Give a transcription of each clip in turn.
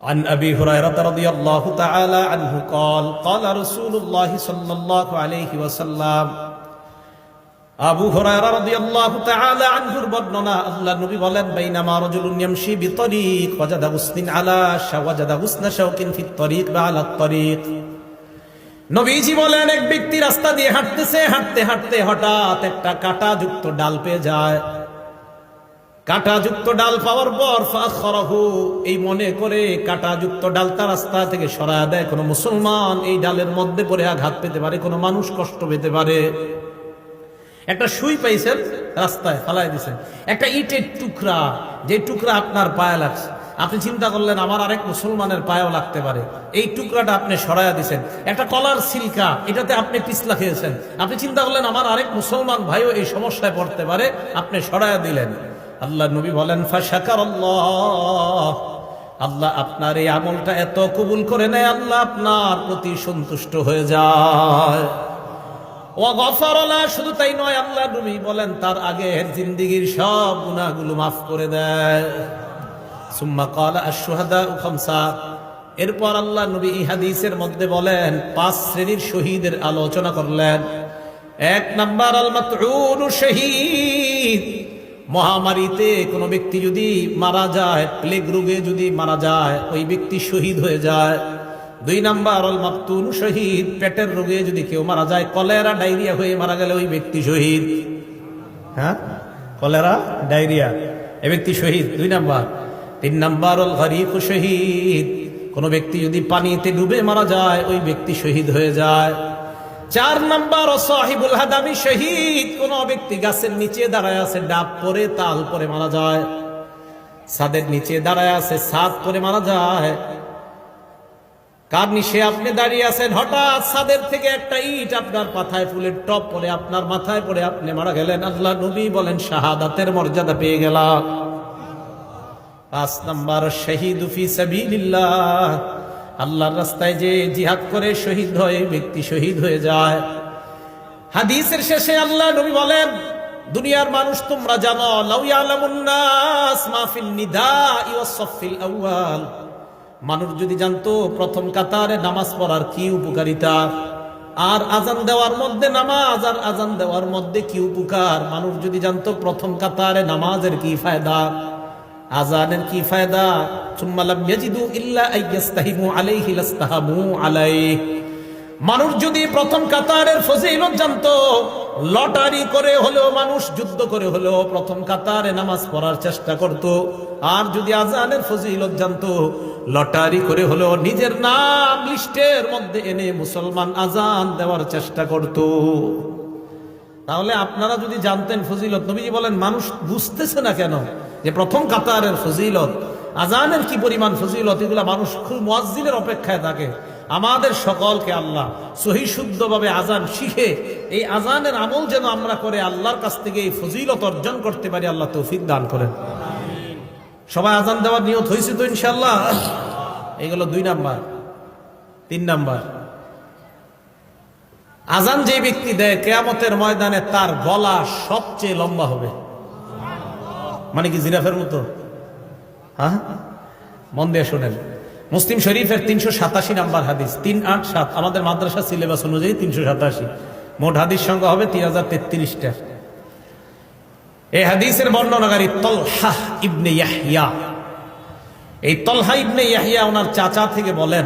عن ابي هريره رضي الله تعالى عنه قال قال رسول الله صلى الله عليه وسلم আবু হুরায়রা রাদিয়াল্লাহু তাআলা আনহুর বর্ণনা আল্লাহ নবী বলেন বাইনামা রাজুলুন ইয়ামশি বিতরিক ওয়াজাদা হুসনিন আলা শাওয়াজাদা হুসনা শাওকিন ফিত তরিক বা আলা তরিক নবীজি বলেন এক ব্যক্তি রাস্তা দিয়ে হাঁটতেছে হাঁটতে হাঁটতে হঠাৎ একটা কাঁটাযুক্ত ডাল পেয়ে যায় কাঁটাযুক্ত ডাল পাওয়ার পর ফাখরাহু, এই মনে করে কাঁটাযুক্ত ডাল তার রাস্তা থেকে সরায় দেয় কোনো মুসলমান। এই ডালের মধ্যে পড়ে আঘাত পেতে পারে, কোনো মানুষ কষ্ট পেতে পারে। একটা সুই পাইছেন, রাস্তায় ফালাই দিছেন। একটা ইটের টুকরা, যে টুকরা আপনার পায়ে লাগছে। আপনি চিন্তা করলেন, আমার আরেক মুসলমানের পায়েও লাগতে পারে। এই টুকরাটা আপনি সরাইয়া দিছেন। একটা কলার সিলকা, এটাতে আপনি পিছলা খেয়েছেন। আপনি চিন্তা করলেন, আমার আরেক মুসলমান ভাইও এই সমস্যায় পড়তে পারে, আপনি সরাইয়া দিলেন। আল্লাহ নবী বলেন ফাশাকার আল্লাহ আপনার এই আমলটা এত কবুল করে নেয়, আল্লাহ আপনার প্রতি সন্তুষ্ট হয়ে যায়। শুধু তাই নয়, আল্লাহ নবী বলেন, তার আগের জিন্দিগির সব গুনাহগুলো মাফ করে দেয়। সুম্মা কালা আশুহাদা খামসা। এরপর আল্লাহ নবী এই হাদিসের মধ্যে বলেন, পাঁচ শ্রেণির শহীদের আলোচনা করলেন। এক নাম্বার আল মাতউন শহীদ। মহামারীতে কোনো ব্যক্তি যদি মারা যায়, প্লেগ রোগে যদি মারা যায়, ওই ব্যক্তি শহীদ হয়ে যায়। দুই নাম্বার, অল মাকতুন শহীদ, পেটের রোগে যদি কেউ মারা যায়, কলেরা, ডায়রিয়া হয়ে মারা গেলে ওই ব্যক্তি শহীদ। হ্যাঁ? কলেরা, ডায়রিয়া, এ ব্যক্তি শহীদ। দুই নাম্বার। তিন নাম্বার, অল গরিব শহীদ, কোনো ব্যক্তি যদি পানিতে ডুবে মারা যায়, ওই ব্যক্তি শহীদ হয়ে যায়। চার নাম্বার সাহিবুল হাদামি শহীদ, কোন ব্যক্তি গাছের নিচে দাঁড়ায় আছে, ডাব পরে তাল পরে মারা যায়। ছাদের নিচে দাঁড়ায় আছে, ছাদ পরে মারা যায়। কার নিশে আপনি দাঁড়িয়ে আছেন? হঠাৎ ছাদের থেকে একটা ইট আপনার মাথায় ফুলের টপ পরে, আপনার মাথায় পড়ে আপনি মারা গেলেন। আল্লাহ নবী বলেন, শাহাদাতের মর্যাদা পেয়ে গেলাম। পাঁচ নাম্বার, শহীদ ফি সাবিলিল্লাহ। আল্লাহর রাস্তায় যে জিহাদ করে শহীদ হয়, ব্যক্তি শহীদ হয়ে যায়। হাদিসের শেষে আল্লাহ নবী বলেন, দুনিয়ার মানুষ তোমরা জানো মানুষ যদি জানতো, প্রথম কাতারে নামাজ পড়ার কি উপকারিতা? আর আজান দেওয়ার মধ্যে নামাজ, আর আজান দেওয়ার মধ্যে কি উপকার? মানুষ যদি জানতো, প্রথম কাতারে নামাজের কি ফায়দা? আজানের কি ফায়দা? সুম্মালাম ইয়াজিদু ইল্লা আইয়াস্তাহিমু আলাইহি লাস্তাহামু আলাইহি। মানুষ যদি প্রথম কাতারের ফজিলত জানতো, লটারি করে হলেও মানুষ, যুদ্ধ করে হলেও প্রথম কাতারে নামাজ পড়ার চেষ্টা করত। আর যদি আজানের ফজিলত জানতো, লটারি করে হলেও নিজের নাম লিস্টের মধ্যে এনে মুসলমান আজান দেওয়ার চেষ্টা করত। তাহলে আপনারা যদি জানতেন ফজিলত, নবীজি বলেন, মানুষ বুঝতেছে না কেন যে প্রথম কাতারের ফজিলত, আজানের কি পরিমাণ ফজিলত, এগুলা মানুষ খুব মুয়াজ্জিনের অপেক্ষায় থাকে। আমাদের সকলকে আল্লাহ সহি শুদ্ধভাবে আজান শিখে, এই আজানের আমল যেন আমরা করে, আল্লাহর কাছ থেকে এই ফজিলত অর্জন করতে পারি, আল্লাহ তৌফিক দান করেন। সবাই আজান দেওয়ার নিয়ত হয়েছে তো ইনশাল্লাহ এগুলো দুই নাম্বার। তিন নাম্বার। আজান যে ব্যক্তি দেয়, কেয়ামতের ময়দানে তার গলা সবচেয়ে লম্বা হবে। মানে কি জিরাফের মতো? হ্যাঁ? মন দিয়ে শোনেন। মুসলিম শরীফের তিনশো সাতাশি নাম্বার হাদিস, তিন আট সাত। আমাদের মাদ্রাসা সিলেবাস অনুযায়ী তিনশো সাতাশি। মোট হাদিস সংখ্যা হবে তিন হাজার তেত্রিশটা। এই হাদিসের বর্ণনাকারী তলহা ইবনে ইয়াহিয়া এই তলহা ইবনে ইয়াহিয়া ওনার চাচা থেকে বলেন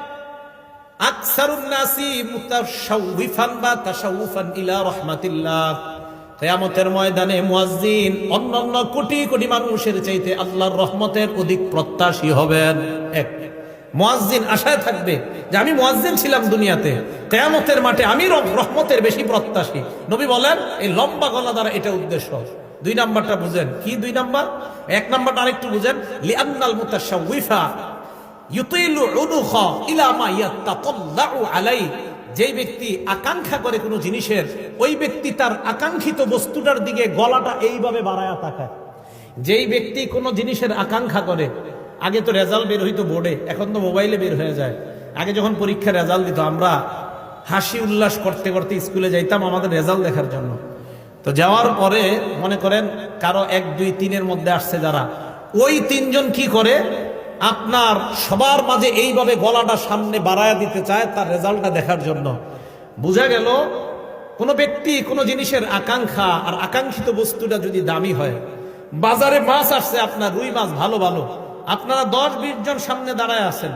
কোটি কোটি মানুষের চাইতে আল্লাহর রহমতের অধিক প্রত্যাশী হবেন। এক আশায় থাকবে যে আমি ছিলাম দুনিয়াতে। কেয়ামতের মাঠে আমি রহমতের বেশি প্রত্যাশী। নবী বলেন, এই লম্বা গলা দ্বারা এটা উদ্দেশ্য। দুই নাম্বারটা বুঝেন। কি দুই নাম্বার? এক নাম্বারটা আরেকটু বুঝেন। লিআন্নাল মুতাশাউইফা যেই ব্যক্তি আকাঙ্ক্ষা করে কোনো জিনিসের, ওই ব্যক্তি তার আকাঙ্ক্ষিত বস্তুটার দিকে গলাটা এইভাবে বাড়ায়া তাকায়। যেই ব্যক্তি কোনো জিনিসের আকাঙ্ক্ষা করে, আগে তো রেজাল্ট বের হইতো বোর্ডে, এখন তো মোবাইলে বের হয়ে যায়। আগে যখন পরীক্ষার রেজাল্ট দিত, আমরা হাসি উল্লাস করতে করতে স্কুলে যাইতাম আমাদের রেজাল্ট দেখার জন্য। তো যাওয়ার পরে মনে করেন কারও এক, দুই, তিনের মধ্যে আসছে যারা। ওই তিনজন কি করে? আপনার সবার মাঝে এইভাবে গলাটা সামনে বাড়ায় দিতে চায় তার রেজাল্টটা দেখার জন্য। বোঝা গেল, কোনো ব্যক্তি কোনো জিনিসের আকাঙ্ক্ষা আর আকাঙ্ক্ষিত বস্তুটা যদি দামি হয়, বাজারে মাছ আসছে আপনার, রুই মাছ ভালো ভালো, আপনারা দশ বিশ জন সামনে দাঁড়ায় আছেন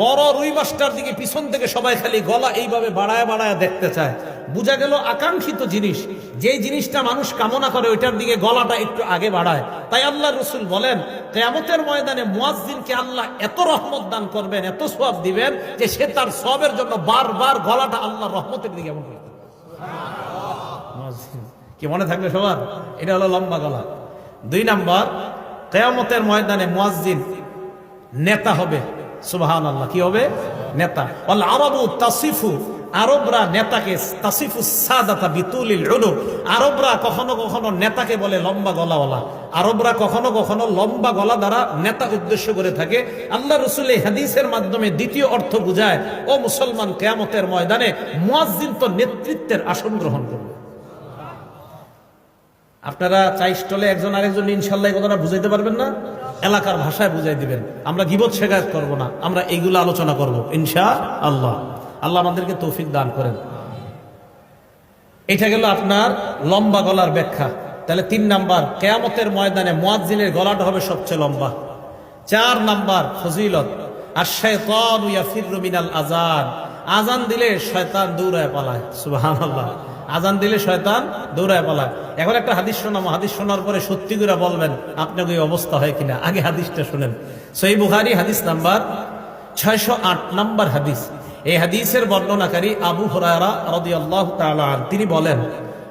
বড় রুই মাছটার দিকে পিছন থেকে সবাই খালি গলা এইভাবে বাড়ায় বাড়ায় দেখতে চায়। বোঝা গেল আকাঙ্ক্ষিত জিনিস। যেই জিনিসটা মানুষ কামনা করে ওইটার দিকে গলাটা একটু আগে বাড়ায়। তাই আল্লাহ রসুল বলেন, কেয়ামতের ময়দানে মুয়াজ্জিনকে আল্লাহ এত রহমত দান করবেন, এত সব দিবেন যে সে তার সবের জন্য বারবার গলাটা আল্লাহ রহমতের দিকে এমন করবে কি মনে থাকবে সবার? এটা হলো লম্বা গলা। দুই নাম্বার, কেয়ামতের ময়দানে মুয়াজ্জিন নেতা হবে। সুবহান আল্লাহ কি হবে? নেতা। আরবু তাসিফু, আরবরা নেতাকে বিতুলিল আরবরা কখনো কখনো নেতাকে বলে লম্বা গলাওয়ালা। আরবরা কখনো কখনো লম্বা গলা দ্বারা নেতা উদ্দেশ্য করে থাকে। আল্লাহ রসুল হাদিসের মাধ্যমে দ্বিতীয় অর্থ বুঝায়, ও মুসলমান, কেয়ামতের ময়দানে মুয়াজ্জিন তো নেতৃত্বের আসন গ্রহণ করবে। আপনারা চাই স্টলে একজন আরেকজন, ইনশাল্লাহ কথাটা বুঝাইতে পারবেন না। এলাকার ভাষায় বুঝাই দিবেন। আমরা গিবত শেখায়ত করব না, আমরা এইগুলো আলোচনা করব ইনশা আল্লাহ আল্লাহ আমাদেরকে তৌফিক দান করেন। এটা গেল আপনার লম্বা গলার ব্যাখ্যা। তাহলে তিন নাম্বার, কেয়ামতের ময়দানে মুয়াজ্জিনের গলাটা হবে সবচেয়ে লম্বা। চার নাম্বার, ফজিলত আর শয়তান আজান আজান দিলে শয়তান দৌড়ায় পালায়, সুবহানাল্লাহ। আজান দিলে শয়তান দৌড়ায় পালায় এখন একটা হাদিস শোনাম হাদিস শোনার পরে সত্যি করে বলবেন আপনাকে এই অবস্থা হয় কিনা আগে হাদিসটা শুনেন সই বুখারি হাদিস নাম্বার ছয়শো আট নাম্বার হাদিস এই হাদিসের বর্ণনাকারী আবু হুরায়রা রাদিয়াল্লাহু তাআলা আন তিনি বলেন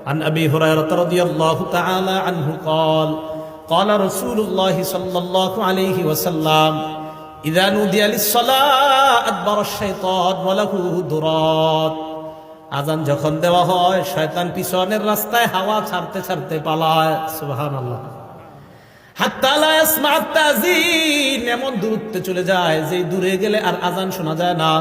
عن أبي هريرة رضي الله تعالى عنه قال قال رسول الله صلى الله عليه وسلم إذا نودي للصلاة أدبر الشيطان وله درات আজান যখন দেওয়া হয়, শয়তান পিছনের রাস্তায় হাওয়া ছাড়তে ছাড়তে পালায়। ইয়াসমা'আত তাযীন এমন দূরত্বে চলে যায় যে দূরে গেলে আর আজান শোনা যায় না।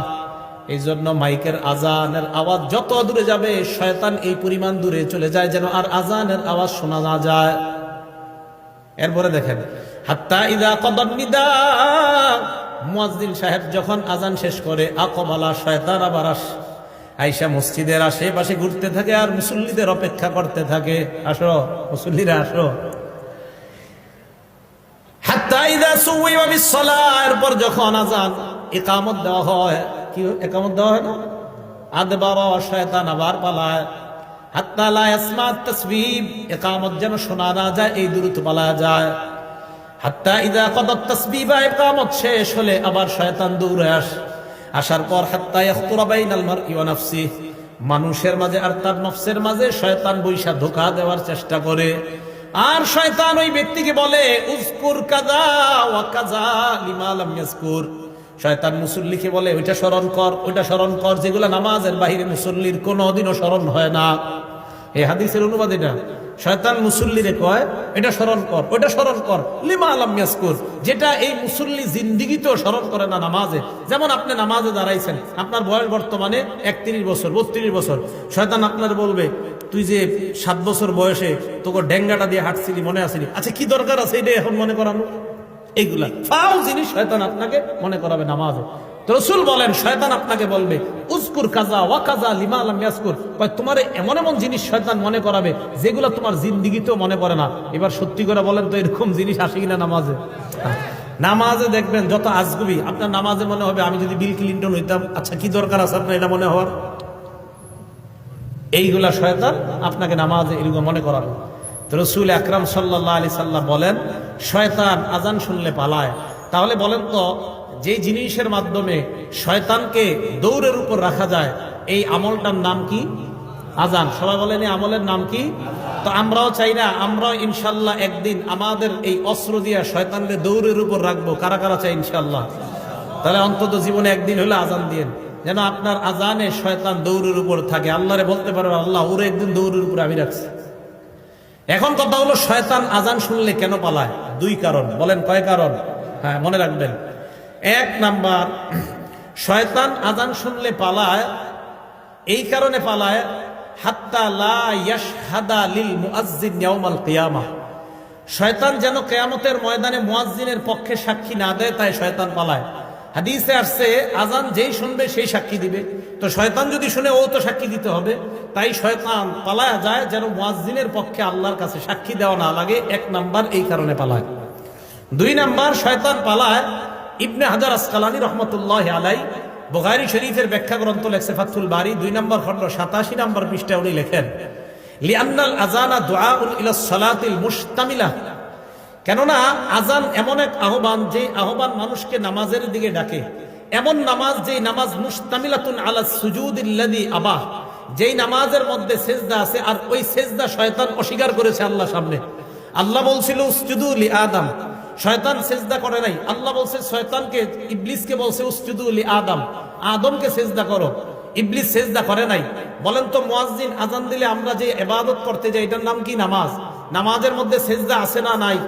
এই জন্য মাইকের আজানের আওয়াজ যত দূরে যাবে, শয়তান এই পরিমাণ দূরে চলে যায় যেন আর আজানের আওয়াজ শোনা না যায়। এরপরে দেখেন, হাত্তা ইদা কদম নিদা। মুয়াজ্জিন সাহেব যখন আজান শেষ করে আকবালা শয়তান আবার আস। আইসা মসজিদের আশেপাশে ঘুরতে থাকে আর মুসল্লিদের অপেক্ষা করতে থাকে। আসো, মুসল্লিরা, আসো। আদবার শয়তান আবার পালায়। তাসবিব যেন না যায়, এই পালা যায়। তাসবিবা ইকামত শেষ হলে আবার শয়তান দৌড়ে আস। আসার পর হাত্তা ইয়াখতুরা বাইনাল মারই মানুষের মাঝে আর তার নফসের মাঝে শয়তান বৈশা ধোকা দেওয়ার চেষ্টা করে। আর শয়তান ওই ব্যক্তিকে বলে উস্কুর কাজা ওয়া কাজা লিমা লাম শয়তান মুসল্লিকে বলে, ওইটা স্মরণ কর, ওইটা স্মরণ কর, যেগুলো নামাজের বাহিরে মুসল্লির কোনোদিনও স্মরণ হয় না। এই হাদিসের অনুবাদ এটা। শয়তান মুসল্লিরে কয়, এটা স্মরণ কর, ওইটা স্মরণ কর। লিমা আলাম ইয়াসকুর, যেটা এই মুসল্লি জিন্দিগিতেও স্মরণ করে না নামাজে। যেমন আপনি নামাজে দাঁড়াইছেন, আপনার বয়স বর্তমানে একত্রিশ বছর, বত্রিশ বছর। শয়তান আপনার বলবে, তুই যে সাত বছর বয়সে তোকে ডেঙ্গাটা দিয়ে হাঁটছিলি, মনে আসিনি আচ্ছা কি দরকার আছে এটা এখন মনে করানো এইগুলা ফাও জিনিস শয়তান আপনাকে মনে করাবে নামাজে। রসুল বলেন, শয়তান আপনাকে বলবে উস্কুর কাজা, ওয়া কাজা লিমা আলাম ইয়াসকুর তোমার এমন এমন জিনিস শয়তান মনে করাবে, যেগুলো তোমার জিন্দিগিতেও মনে করে না। এবার সত্যি করে বলেন তো, এরকম জিনিস আসে কিনা নামাজে? নামাজে দেখবেন, যত আজগুবি, আপনার নামাজে মনে হবে, আমি যদি বিল ক্লিন্টন হইতাম আচ্ছা কি দরকার আছে আপনার এটা মনে হওয়ার? এইগুলা শয়তান আপনাকে নামাজে এরকম মনে করাবে। রসুল আকরাম সাল্লাহ আলি সাল্লাম বলেন, শয়তান আজান শুনলে পালায়। তাহলে বলেন তো যে জিনিসের মাধ্যমে শয়তানকে দৌড়ের উপর রাখা যায়, এই আমলটার নাম কি? আজান। সবাই বলেন, এই আমলের নাম কি? তো আমরাও চাই না, আমরাও ইনশাল্লাহ একদিন আমাদের এই অস্ত্র দিয়া শয়তানকে দৌড়ের উপর রাখব। কারা কারা চাই ইনশাল্লাহ? তাহলে অন্তত জীবনে একদিন হলে আজান দিন যেন আপনার আজানে শয়তান দৌড়ের উপর থাকে। আল্লাহরে বলতে পারবে আল্লাহ ওরে একদিন দৌড়ের উপর আমি রাখছি। এখন কথা হলো, শয়তান আজান শুনলে কেন পালায়? দুই কারণ। বলেন কয় কারণ? হ্যাঁ মনে রাখবেন। এক নাম্বার, শয়তান আজান শুনলে পালায়, এই কারণে পালায়, হাত্তা লা লিল মুআজ্জিন ইয়াউমাল কিয়ামা শয়তান যেন কেয়ামতের ময়দানে মুয়াজ্জিনের পক্ষে সাক্ষী না দেয়, তাই শয়তান পালায়। হাদিসে আসছে আজান যেই শুনবে সেই সাক্ষী দিবে। তো শয়তান যদি শুনে, ও তো সাক্ষী দিতে হবে। তাই শয়তান পালায়া যায়, যেন মুয়াজ্জিনের পক্ষে আল্লাহর কাছে সাক্ষী দেওয়া না লাগে, এক নাম্বার এই কারণে পালায়। দুই নাম্বার, শয়তান পালায় ইবনে হাজার আসকালানি রহমতুল্লাহ আলাই বোগারি শরীফের ব্যাখ্যা গ্রন্থ লেখছে ফাতুল বাড়ি দুই নম্বর খন্ড সাতাশি নম্বর পৃষ্ঠা উনি লেখেন, লিআন্নাল আজানা ইলা সালাতিল মুশতামিলা। কেননা আজান এমন এক আহ্বান যে আহ্বান মানুষকে নামাজের দিকে ডাকে। এমন নামাজ যে নামাজ মুস্তামিলাতুন আলা সুজুদিল্লাদি আবাহ যেই নামাজের মধ্যে সেজদা আছে, আর ওই সেজদা শয়তান অস্বীকার করেছে আল্লাহ সামনে। আল্লাহ বলছিল উসজুদুলি আদম। শয়তান সেজদা করে নাই। আল্লাহ বলছে, শয়তানকে, ইবলিসকে বলছে উসজুদুলি আদম। আদমকে সেজদা করো। ইবলিস সেজদা করে নাই। বলেন তো, মুয়াজ্জিন আজান দিলে আমরা যে এবাদত করতে যাই, এটার নাম কি? নামাজ। নামাজের মধ্যে সেজদা আছে না নাই?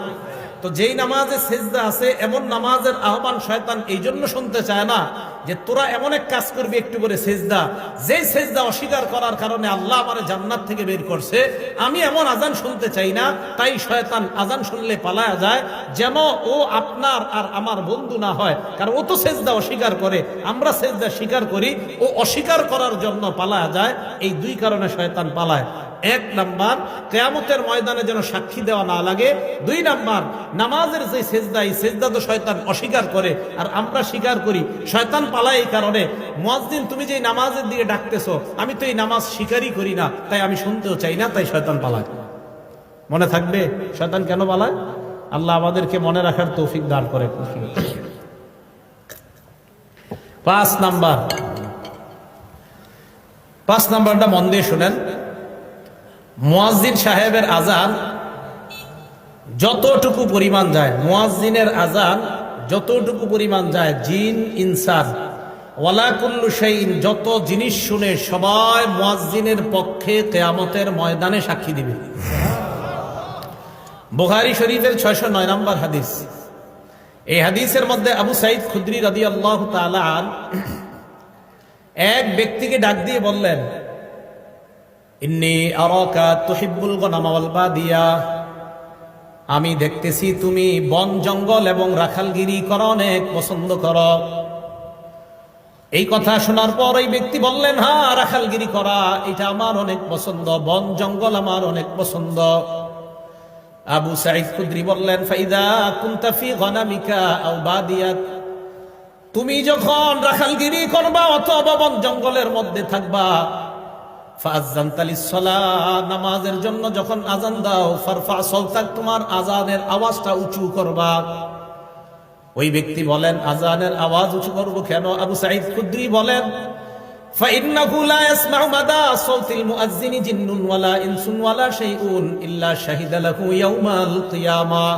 তো যেই নামাজে সেজদা আছে, এমন নামাজের আহ্বান শয়তান এই জন্য শুনতে চায় না যে তোরা এমন এক কাজ করবি একটু করে সেজদা। যে সেজদা অস্বীকার করার কারণে আল্লাহ আমার জান্নাত থেকে বের করছে, আমি এমন আজান শুনতে চাই না, তাই শয়তান আজান শুনলে পালায়া যায়, যেন ও আপনার আর আমার বন্ধু না হয়, কারণ ও তো সেজদা অস্বীকার করে, আমরা সেজদা স্বীকার করি, ও অস্বীকার করার জন্য পালায়া যায়, এই দুই কারণে শয়তান পালায়। এক নাম্বার, কেয়ামতের ময়দানে যেন সাক্ষী দেওয়া না লাগে। দুই নাম্বার, নামাজের যে সেজদা এই সেজদা তো শয়তান অস্বীকার করে, আর আমরা স্বীকার করি, শয়তান পালায় এই কারণে। মুয়াজ্জিন, তুমি যে নামাজের দিকে ডাকতেছো, আমি তো এই নামাজ স্বীকারই করি না, তাই আমি শুনতেও চাই না, তাই শয়তান পালায়। মনে থাকবে? শয়তান কেন পালায়? আল্লাহ আমাদেরকে মনে রাখার তৌফিক দান করে। পাঁচ নাম্বার, পাঁচ নাম্বারটা মন দিয়ে শুনেন। মুয়াজ্জিন সাহেবের আজান যতটুকু পরিমাণ যায়, মুয়াজ্জিনের আজান যতটুকু পরিমাণ যায়, জিন, ইনসান ওয়ালাকুল্লু সেইন যত জিনিস শুনে সবাই মুয়াজ্জিনের পক্ষে কেয়ামতের ময়দানে সাক্ষী দিবে। বুখারী শরীফের ছয়শো নয় নম্বর হাদিস। এই হাদিসের মধ্যে আবু সাইদ খুদ্রি রাদি আল্লাহ এক ব্যক্তিকে ডাক দিয়ে বললেন আমি দেখতেছি তুমি বন, জঙ্গল এবং রাখালগিরি করা, অনেক পছন্দ কর। এই কথা শোনার পর ওই ব্যক্তি বললেন হ্যাঁ রাখালগিরি করা, এটা আমার অনেক পছন্দ। বন, জঙ্গল আমার অনেক পছন্দ। আবু সাইদ কুদ্রি বললেন, ফাইদা কুনতা ফি গনামিকা আও বাদিয়াত তুমি যখন রাখালগিরি করবা অথবা বন, জঙ্গলের মধ্যে থাকবা নামাজের জন্য যখন আজান দাও, ফারফা সলতাক, তোমার আজানের আওয়াজটা উঁচু করবা। ওই ব্যক্তি বলেন, আজানের আওয়াজ উঁচু করব কেন? আবু সাইদ খুদ্রি বলেন জিন্নুন ওয়ালা ইনসুন ওয়ালা শাইউন ইল্লা শাহিদ ইয়াউমাল কিয়ামা।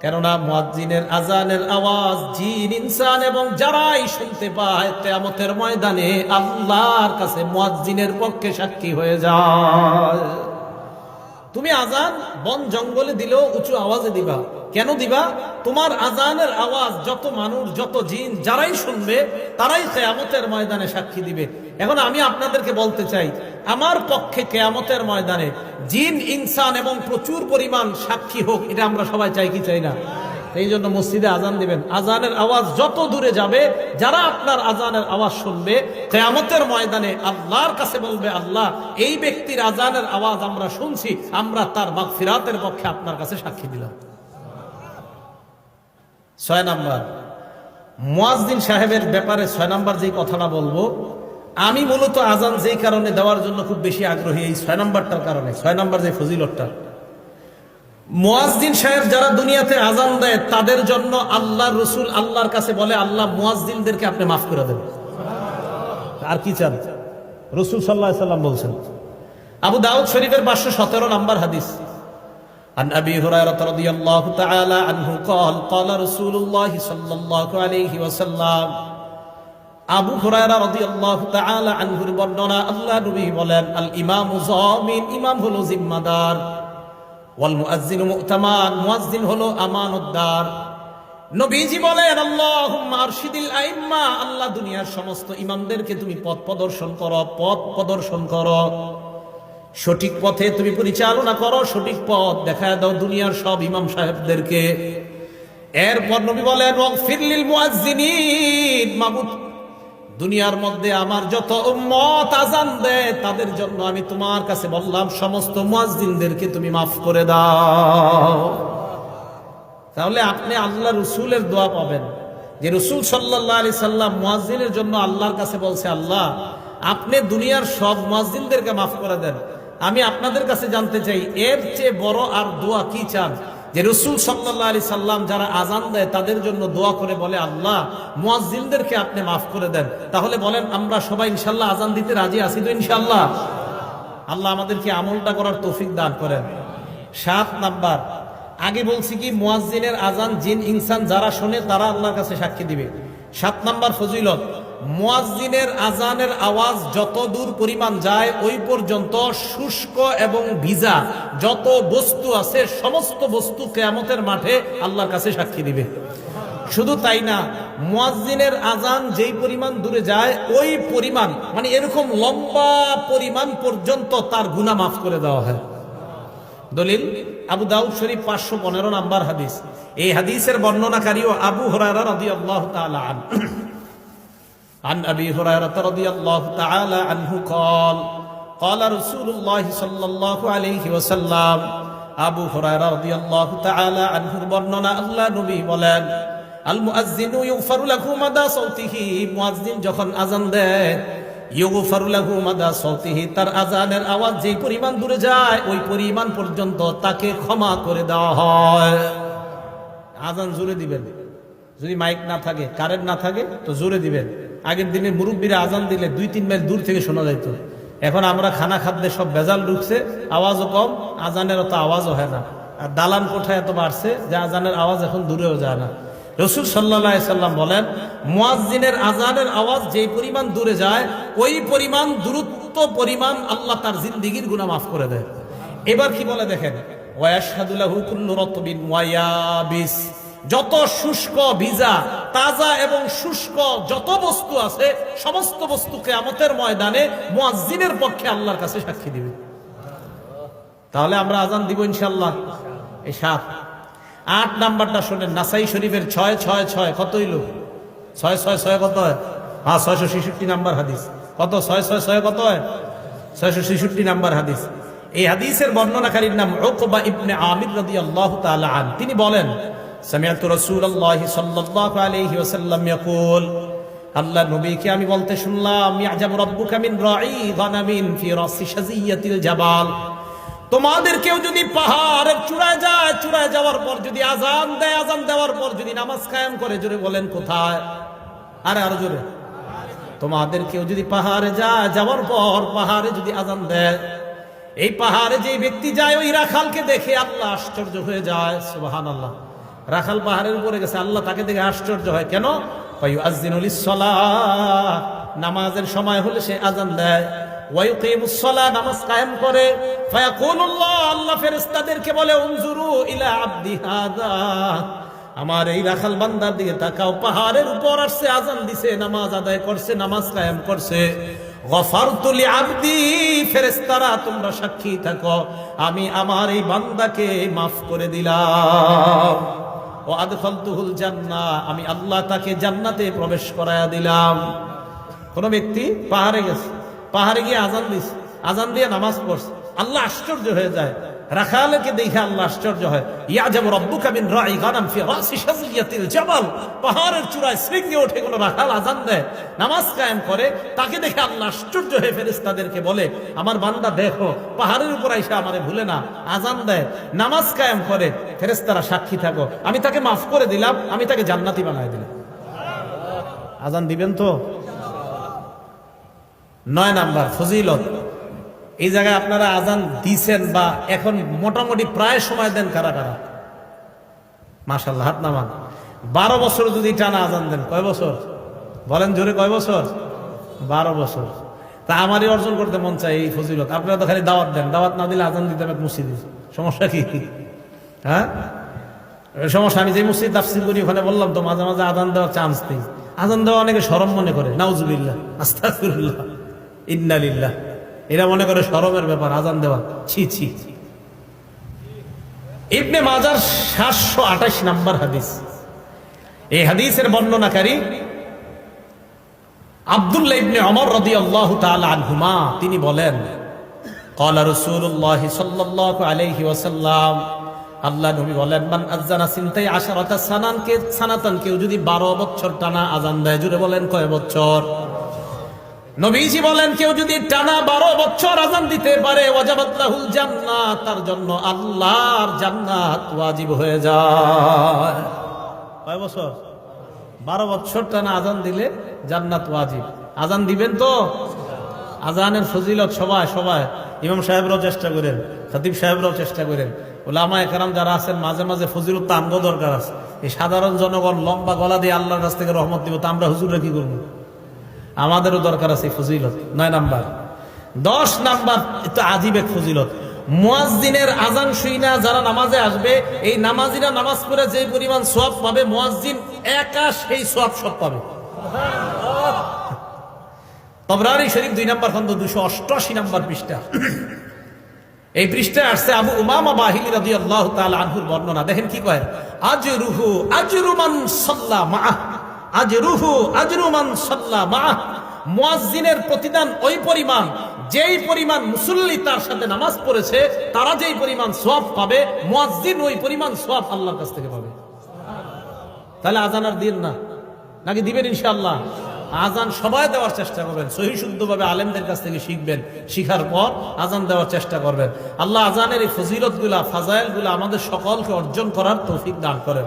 কেননা মুয়াজ্জিনের আজানের আওয়াজ জিন, ইনসান এবং যারাই শুনতে পায় কিয়ামতের ময়দানে আল্লাহর কাছে মুয়াজ্জিনের পক্ষে সাক্ষী হয়ে যায়। তুমি আজান বন জঙ্গলে দিলেও উঁচু আওয়াজে দিবা। কেন দিবা? তোমার আজানের আওয়াজ যত মানুষ, যত জিন, যারাই শুনবে, তারাই কেয়ামতের ময়দানে সাক্ষী দিবে। এখন আমি আপনাদেরকে বলতে চাই, আমার পক্ষে কেয়ামতের ময়দানে জিন, ইনসান এবং প্রচুর পরিমাণ সাক্ষী হোক, এটা আমরা সবাই চাই কি চাই না? এই জন্য মসজিদে আজান দিবেন। আজানের আওয়াজ যত দূরে যাবে, যারা আপনার আজানের আওয়াজ শুনবে, কেয়ামতের ময়দানে আল্লাহর কাছে বলবে, আল্লাহ, এই ব্যক্তির আজানের আওয়াজ আমরা শুনছি, আমরা তার মাগফিরাতের পক্ষে আপনার কাছে সাক্ষী দিলাম। ছয় নাম্বার। মুয়াজ্জিন সাহেবের ব্যাপারে ছয় নাম্বার যে কথাটা বলব আমি মূলত আজান যেই কারণে দেওয়ার জন্য খুব বেশি আগ্রহী এই ছয় নম্বরটার কারণে ছয় নম্বর যে ফজিলতটা মুয়াজ্জিন সাহেব যারা দুনিয়াতে আজান দেয় তাদের জন্য আল্লাহ রসুল আল্লাহর কাছে বলে আল্লাহ মুয়াজ্জিনদেরকে আপনি মাফ করে দেন আর কি চান রসুল সাল্লাহ সাল্লাম বলছেন আবু দাউদ শরীফের পাঁচশো সতেরো নম্বর হাদিস عن أبي هريرة رضي الله تعالى عنه قال قال رسول الله صلى الله عليه وسلم আবু হুরায়রা রাদিয়াল্লাহু তাআলা আনহুর বর্ণনা আল্লাহ নবী বলেন আল ইমামু জামিন, ইমাম হলো জিম্মাদার। ওয়াল মুআজ্জিনু মু'তামান, মুআজ্জিন হলো আমানতদার। নবীজি বলেন, আল্লাহুম্মা আরশিদিল আইম্মা, আল্লাহ দুনিয়ার সমস্ত ইমামদেরকে তুমি পথ প্রদর্শন করো, পথ প্রদর্শন করো। সঠিক পথে তুমি পরিচালনা করো, সঠিক পথ দেখা দাও দুনিয়ার সব ইমাম সাহেবদেরকে। এরপর নবী বলেন ফিরলিল মুআজ্জিনিন, মাবুদ দুনিয়ার মধ্যে আমার যত উম্মত আজান দেয়, তাদের জন্য আমি তোমার কাছে বললাম, সমস্ত মুয়াজ্জিনদেরকে তুমি মাফ করে দাও। তাহলে আপনি আল্লাহ রসুলের দোয়া পাবেন। যে রসুল সাল্লাহ আলি সাল্লাম মুয়াজ্জিনের জন্য আল্লাহর কাছে বলছে, আল্লাহ, আপনি দুনিয়ার সব মুয়াজ্জিনদেরকে মাফ করে দেন। আমি আপনাদের কাছে জানতে চাই, এর চেয়ে বড় আর দোয়া কি চান? যে রসুল সাল্লাহ আলি সাল্লাম যারা আজান দেয়, তাদের জন্য দোয়া করে বলে, আল্লাহ, মুয়াজ্জিনদেরকে আপনি মাফ করে দেন। তাহলে বলেন, আমরা সবাই ইনশাল্লাহ আজান দিতে রাজি আছি তো ইনশাল্লাহ আল্লাহ আমাদেরকে আমলটা করার তৌফিক দান করেন। সাত নাম্বার, আগে বলছি কি, মুয়াজ্জিনের আজান জিন, ইনসান যারা শোনে, তারা আল্লাহর কাছে সাক্ষী দিবে। সাত নাম্বার ফজিলত মুয়াজ্জিনের আজানের আওয়াজ যত দূর পরিমাণ যায়, ওই পর্যন্ত শুষ্ক এবং ভিজা যত বস্তু আছে, সমস্ত বস্তু কেয়ামতের মাঠে আল্লাহর কাছে সাক্ষী দিবে। শুধু তাই না, মুয়াজ্জিনের আজান যেই পরিমাণ দূরে যায়, ওই পরিমাণ মানে এরকম লম্বা পরিমাণ পর্যন্ত তার গুনাহ মাফ করে দেওয়া হয়। দলিল, আবু দাউদ শরীফ পাঁচশো পনেরো নাম্বার হাদিস। এই হাদিসের বর্ণনাকারীও আবু হরারা রদি আল্লাহ আন عن أبي هريرة رضي الله تعالى عنه قال قال رسول الله صلى الله عليه وسلم আবু হুরায়রা রাদিয়াল্লাহু তাআলা আনহুর বর্ণনা আল্লাহ নবী বলেন আল মুআজ্জিনু ইউগফারু লাহু মাদা সাউতিহি মুআজ্জিন যখন আজান দেয় ইউগফারু লাহু মাদা সাউতিহি তার আজানের আওয়াজ যে পরিমাণ দূরে যায় ওই পরিমাণ পর্যন্ত তাকে ক্ষমা করে দেওয়া হয় আজান জোরে দিবেন যদি মাইক না থাকে কারেন্ট না থাকে তো জোরে দিবেন আগের দিনে মুরব্বীরা আজান দিলে দুই, তিন মাইল দূর থেকে শোনা যাইত। এখন আমরা খানা খাদ্যে সব বেজাল ঢুকছে, আওয়াজও কম, আজানের অত আওয়াজও হয় না। আর দালান কোঠায় এত বাড়ছে যে আজানের আওয়াজ এখন দূরেও যায় না। রসুল সাল্লাহ সাল্লাম বলেন, মুয়াজ্জিনের আজানের আওয়াজ যেই পরিমাণ দূরে যায়, ওই পরিমাণ দূরত্ব পরিমাণ আল্লাহ তার জিন্দিগির গুণা মাফ করে দেয়। এবার কি বলে দেখেন? ওয়াশহাদুল্লাহু কুল্লু রতবিন ওয়ায়াবিস। যত শুষ্ক ভিজা তাজা এবং শুষ্ক যত বস্তু আছে, সমস্ত বস্তু কেয়ামতের ময়দানে মুয়াজ্জিনের পক্ষে আল্লাহর কাছে সাক্ষী দিবে। তাহলে আমরা আজান দিব ইনশাল্লাহ এই সাত। আট নাম্বারটা শোনেন, নাসাই শরীফের ছয় ছয় ছয় কত হইল ছয় ছয় ছয় কত হয়? হ্যাঁ ছয়শো ছেষট্টি নাম্বার হাদিস। কত? ছয় ছয় ছয় কত হয়? ছয়শো ছেষট্টি নাম্বার হাদিস। এই হাদিসের বর্ণনাকারীর নাম ওকবা ইবনে আমির রাদি আল্লাহ আন। তিনি বলেন সামিয়াত রসুল্লাহ সাল্লাহ আলহি ওসাল্লাম ইয়াকুল, আল্লাহ নবীকে আমি বলতে শুনলাম ইয়াজাব রব্বুকা মিন রাই গানামিন ফি রাসি শাজিয়াতিল জাবাল। তোমাদের কেউ যদি পাহাড়ের চূড়ায় যায়, চূড়ায় যাওয়ার পর যদি আজান দেয় আজান দেওয়ার পর যদি নামাজ কায়াম করে, জোরে বলেন কোথায়? আরে আরও জোরে। তোমাদের কেউ যদি পাহাড়ে যায়, যাওয়ার পর পাহাড়ে যদি আজান দেয়, এই পাহাড়ে যে ব্যক্তি যায়, ওই রাখালকে দেখে আল্লাহ আশ্চর্য হয়ে যায়। সুবাহান আল্লাহ রাখাল পাহাড়ের উপরে গেছে, আল্লাহ তাকে দেখে আশ্চর্য হয়। কেন? নামাজের সময় হলে সে আজান দেয়। নামাজ কায়েম করে। আল্লাহ বলে আমার এই রাখাল বান্দার দিকে তাকাও। পাহাড়ের উপর আসছে আজান নামাজ আদায় করছে, নামাজ কায়েম করছে। ফেরেস্তারা তোমরা সাক্ষী থাকো। আমি আমার এই বান্দাকে মাফ করে দিলাম। ও আদখলতুহুল জান্না আমি আল্লাহ তাকে জান্নাতে প্রবেশ করায়া দিলাম। কোন ব্যক্তি পাহাড়ে গেছে, পাহাড়ে গিয়ে আজান দিস আজান দিয়ে নামাজ পড়ছে, আল্লাহ আশ্চর্য হয়ে যায়। রাখালকে দেখে আল্লাহ আশ্চর্য হয়। ইয়া যাব রব্বুকা মিন রাই গানাম ফি পাহাড়ের চূড়ায় শৃঙ্গে ওঠে কোন রাখাল আজান দেয়, নামাজ কায়েম করে, তাকে দেখে আল্লাহ আশ্চর্য হয়ে ফেরেশতাদেরকে বলে, আমার বান্দা, দেখো, পাহাড়ের উপর আইসা আমারে ভুলে না, আজান দেয়, নামাজ কায়েম করে, ফেরেশতারা সাক্ষী থাকো। আমি তাকে মাফ করে দিলাম, আমি তাকে জান্নাতি বানায় দিলাম। আজান দিবেন তো? নয় নাম্বার, ফজিলত। এই জায়গায় আপনারা আজান দিছেন বা এখন মোটামুটি প্রায় সময় দেন কারা কারা? মাশাল্লাহ হাত নামান। বারো বছর যদি টানা আজান দেন, কয় বছর? বলেন জোরে, কয় বছর? বারো বছর। তা আমারই অর্জন করতে মন চাই এই ফজিলত। আপনারা তো খালি দাওয়াত দেন। দাওয়াত না দিলে আজান দিতে হবে মসজিদে। সমস্যা কি? হ্যাঁ? সমস্যা, আমি যে মসজিদ তাফসিল করি, ওখানে বললাম তো মাঝে মাঝে আজান দেওয়ার চান্স নেই। আজান দেওয়া অনেকে সরম মনে করে। নাউজুবিল্লাহ, আস্তাগফিরুল্লাহ। ইন্নালিল্লাহ এরা মনে করে সরমের ব্যাপার, আজান দেওয়া। ছি ছি। ইবনে মাজার সাতশো আঠাশ নাম্বার হাদিস। এই হাদিসের বর্ণনাকারী ইবনে অমর রদি আল্লাহ তিনি বলেন বলেন কেউ যদি বারো টানা আজান বলেন কয় বছর? নবীজি বলেন, কেউ যদি টানা 12 বছর আজান দিতে পারে তার জন্য আল্লাহর জান্নাত ওয়াজিব হয়ে যায়। বছর? 12 বছর টানা আজান দিলে জান্নাত ওয়াজিব। আজান দিবেন তো? আজানের ফজিলত সবাই সবাই। ইমাম সাহেবরাও চেষ্টা করেন, খতিব সাহেবরাও চেষ্টা করেন। ওলামা একরাম যারা আছেন, মাঝে মাঝে ফজিলত তো আমগো দরকার আছে। এই সাধারণ জনগণ লম্বা গলা দিয়ে আল্লাহর কাছ থেকে রহমত দিব তা আমরা হুজুরে কি করব? আমাদেরও দরকার আছে ফজিলত। নয় নাম্বার। দশ নাম্বার তো আজীব এক ফজিলত। মুয়াজ্জিনের আজান শুইনা যারা নামাজে আসবে, এই নামাজিরা নামাজ পড়ে যে পরিমাণ সব পাবে, মুয়াজ্জিন একা সেই সব সব পাবে। তবরারি শরীফ দুই নম্বর খন্ড দুশো অষ্টআশি নম্বর পৃষ্ঠা। এই পৃষ্ঠায় আসছে আবু উমামা বাহিনী রাদি আল্লাহ তাআলা আনহুর বর্ণনা। দেখেন কি কয়? আজ রুহু আজ রুমান সাল্লা মা আজ রুহু আজ রুমান সাল্লা মুয়াজ্জিনের প্রতিদান ওই পরিমাণ, যেই পরিমাণ মুসল্লি তার সাথে নামাজ পড়েছে, তারা যেই পরিমাণ পাবে, মুয়াজ্জিন ওই পরিমাণ আল্লাহর কাছ থেকে পাবে। তাহলে আজান আর দিন না। নাকি দিবেন ইনশাআল্লাহ? আজান সবাই দেওয়ার চেষ্টা করবেন, সহি শুদ্ধভাবে আলেমদের কাছ থেকে শিখবেন, শিখার পর আজান দেওয়ার চেষ্টা করবেন। আল্লাহ আজানের এই ফজিলতগুলা ফাজাইলগুলা আমাদের সকলকে অর্জন করার তৌফিক দান করেন।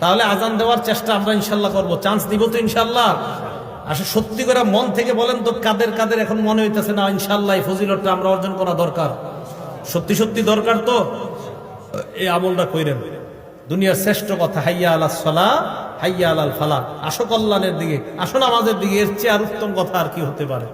তাহলে আজান দেওয়ার চেষ্টা আমরা ইনশাল্লাহ করব। চান্স দিব তো ইনশাল্লাহ। আসলে সত্যি করে মন থেকে বলেন তো, কাদের কাদের এখন মনে হইতেছে না, ইনশাল্লাহ ফজিলতটা আমরা অর্জন করা দরকার। সত্যি সত্যি দরকার তো? এই আমলটা কইরেন। দুনিয়ার শ্রেষ্ঠ কথা, হাইয়া আলা সলা, হাইয়া আলাল ফালা আসো কল্যাণের দিকে, আসো নামাজের দিকে, এর চেয়ে আর উত্তম কথা আর কি হতে পারে।